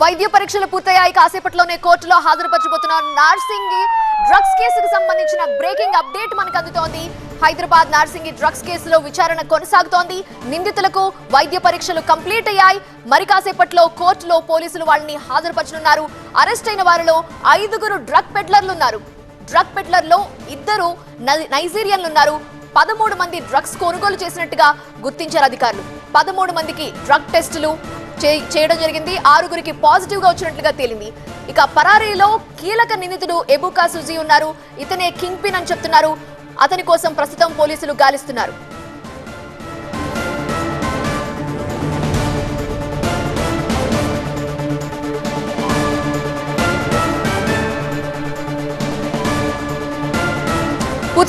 వైద్య పరీక్షలు పూర్తయ్యాయి. కాసేపట్లోనే కోర్టులో హాజరుపరచబోతున్న నార్సింగి డ్రగ్స్ కేసుకు సంబంధించిన బ్రేకింగ్ అప్డేట్ మనకు అందుతోంది. హైదరాబాద్ నార్సింగి డ్రగ్స్ కేసులో విచారణ కొనసాగుతోంది. నిందితులకు వైద్య పరీక్షలు కంప్లీట్ అయ్యాయి. మరి కాసేపట్లో కోర్టులో పోలీసులు వాళ్ళని హాజరుపరచనున్నారు. అరెస్ట్ అయిన వారిలో ఐదుగురు డ్రగ్ పెడ్లర్లు ఉన్నారు డ్రగ్ పెడ్లర్లో ఇద్దరు నైజీరియన్లు ఉన్నారు పదమూడు మంది డ్రగ్స్ కొనుగోలు చేసినట్టుగా గుర్తించారు అధికారులు. పదమూడు మందికి డ్రగ్ టెస్టులు చేయడం జరిగింది. ఆరుగురికి పాజిటివ్గా వచ్చినట్లుగా తేలింది. ఇక పరారీలో కీలక నిందితుడు ఎబుకా సుజీ ఉన్నారు. ఇతనే కింగ్ పిన్ అని చెప్తున్నారు. అతని కోసం ప్రస్తుతం పోలీసులు గాలిస్తున్నారు.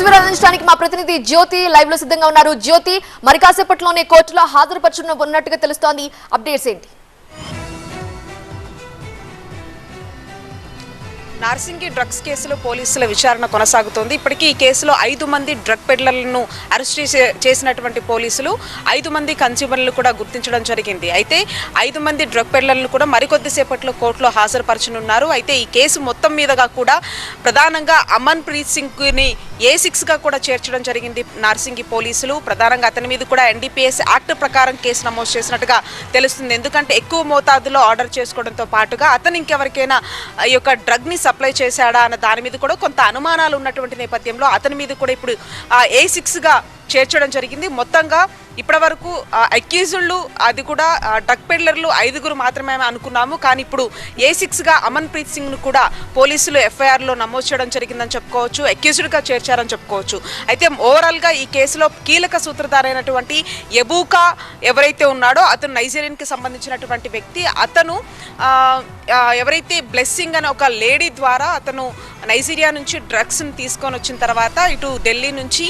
పూర్తి వివరాలు అందించడానికి మా ప్రతినిధి జ్యోతి లైవ్లో సిద్ధంగా ఉన్నారు. జ్యోతి మరి కాసేపట్లోనే కోర్టులో హాజరుపరచున్న ఉన్నట్టుగా తెలుస్తోంది. అప్డేట్స్ ఏంటి? నార్సింగి డ్రగ్స్ కేసులో పోలీసుల విచారణ కొనసాగుతోంది. ఇప్పటికీ ఈ కేసులో ఐదు మంది డ్రగ్ పెడ్లర్లను అరెస్ట్ చేసే చేసినటువంటి పోలీసులు ఐదు మంది కన్స్యూమర్లను కూడా గుర్తించడం జరిగింది. అయితే ఐదు మంది డ్రగ్ పెడ్లర్లను కూడా మరికొద్దిసేపట్లో కోర్టులో హాజరుపరచనున్నారు. అయితే ఈ కేసు మొత్తం మీదుగా కూడా ప్రధానంగా అమన్ ప్రీత్ సింగ్ని ఏ సిక్స్గా కూడా చేర్చడం జరిగింది. నార్సింగి పోలీసులు ప్రధానంగా అతని మీద కూడా ఎన్డీపీఎస్ యాక్ట్ ప్రకారం కేసు నమోదు చేసినట్టుగా తెలుస్తుంది. ఎందుకంటే ఎక్కువ మోతాదులో ఆర్డర్ చేసుకోవడంతో పాటుగా అతను ఇంకెవరికైనా ఈ యొక్క డ్రగ్ని సప్లై చేశాడా అన్న దాని మీద కూడా కొంత అనుమానాలు ఉన్నటువంటి నేపథ్యంలో అతని మీద కూడా ఇప్పుడు ఏ సిక్స్గా చేర్చడం జరిగింది. మొత్తంగా ఇప్పటివరకు అక్యూజుళ్ళు అది కూడా డక్ పెడ్లర్లు ఐదుగురు మాత్రమే అనుకున్నాము. కానీ ఇప్పుడు ఏ సిక్స్గా అమన్ప్రీత్ సింగ్ను కూడా పోలీసులు ఎఫ్ఐఆర్లో నమోదు చేయడం జరిగిందని చెప్పుకోవచ్చు అక్యూజ్డ్గా చేర్చారని చెప్పుకోవచ్చు. అయితే ఓవరాల్గా ఈ కేసులో కీలక సూత్రధారైనటువంటి ఎబూకా ఎవరైతే ఉన్నాడో అతను నైజీరియన్కి సంబంధించినటువంటి వ్యక్తి. అతను ఎవరైతే బ్లెస్సింగ్ అనే ఒక లేడీ ద్వారా అతను నైజీరియా నుంచి డ్రగ్స్ని తీసుకొని వచ్చిన తర్వాత ఇటు ఢిల్లీ నుంచి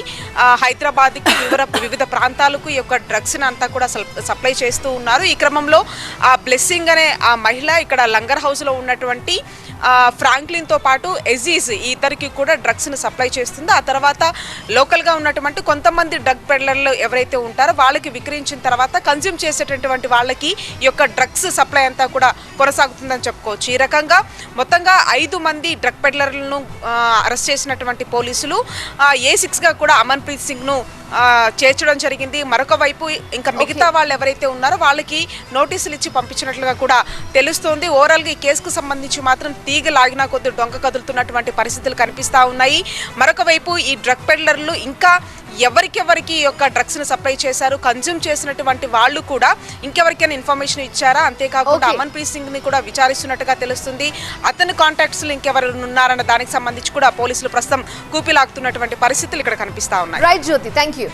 హైదరాబాద్కి వివిధ వివిధ ప్రాంతాలకు ఈ యొక్క డ్రగ్స్ని అంతా కూడా సప్లై చేస్తూ ఉన్నారు. ఈ క్రమంలో ఆ బ్లెస్సింగ్ అనే ఆ మహిళ ఇక్కడ లంగర్ హౌస్లో ఉన్నటువంటి ఫ్రాంక్లిన్తో పాటు ఎజీజ్ ఈ ఇద్దరికి కూడా డ్రగ్స్ని సప్లై చేస్తుంది. ఆ తర్వాత లోకల్గా ఉన్నటువంటి కొంతమంది డ్రగ్ పెడ్లర్లు ఎవరైతే ఉంటారో వాళ్ళకి విక్రయించిన తర్వాత కన్జ్యూమ్ చేసేటటువంటి వాళ్ళకి ఈ యొక్క డ్రగ్స్ సప్లై అంతా కూడా కొనసాగుతుందని చెప్పుకోవచ్చు. ఈ రకంగా మొత్తంగా ఐదు మంది డ్రగ్ పెడ్లర్లను అరెస్ట్ చేసినటువంటి పోలీసులు ఏ సిక్స్గా కూడా అమన్ప్రీత్ సింగ్ను చేర్చడం జరిగింది. మరొక వైపు ఇంకా మిగతా వాళ్ళు ఎవరైతే ఉన్నారో వాళ్ళకి నోటీసులు ఇచ్చి పంపించినట్లుగా కూడా తెలుస్తోంది. ఓవరాల్గా ఈ కేసుకు సంబంధించి మాత్రం తీగ లాగినా కొద్ది డొంక కదులుతున్నటువంటి పరిస్థితులు కనిపిస్తూ ఉన్నాయి. మరొక వైపు ఈ డ్రగ్ పెడ్లర్లు ఇంకా ఎవరికెవరికి ఈ యొక్క డ్రగ్స్ని సప్లై చేశారు కన్జ్యూమ్ చేసినటువంటి వాళ్ళు కూడా ఇంకెవరికైనా ఇన్ఫర్మేషన్ ఇచ్చారా? అంతేకాకుండా Okay. అమన్ ప్రీత్ సింగ్ని కూడా విచారిస్తున్నట్టుగా తెలుస్తుంది. అతని కాంటాక్ట్స్ ఇంకెవరు ఉన్నారన్న దానికి సంబంధించి కూడా పోలీసులు ప్రస్తుతం కూపిలాగుతున్నటువంటి పరిస్థితులు ఇక్కడ కనిపిస్తా ఉన్నాయి. Right Jyothi thank you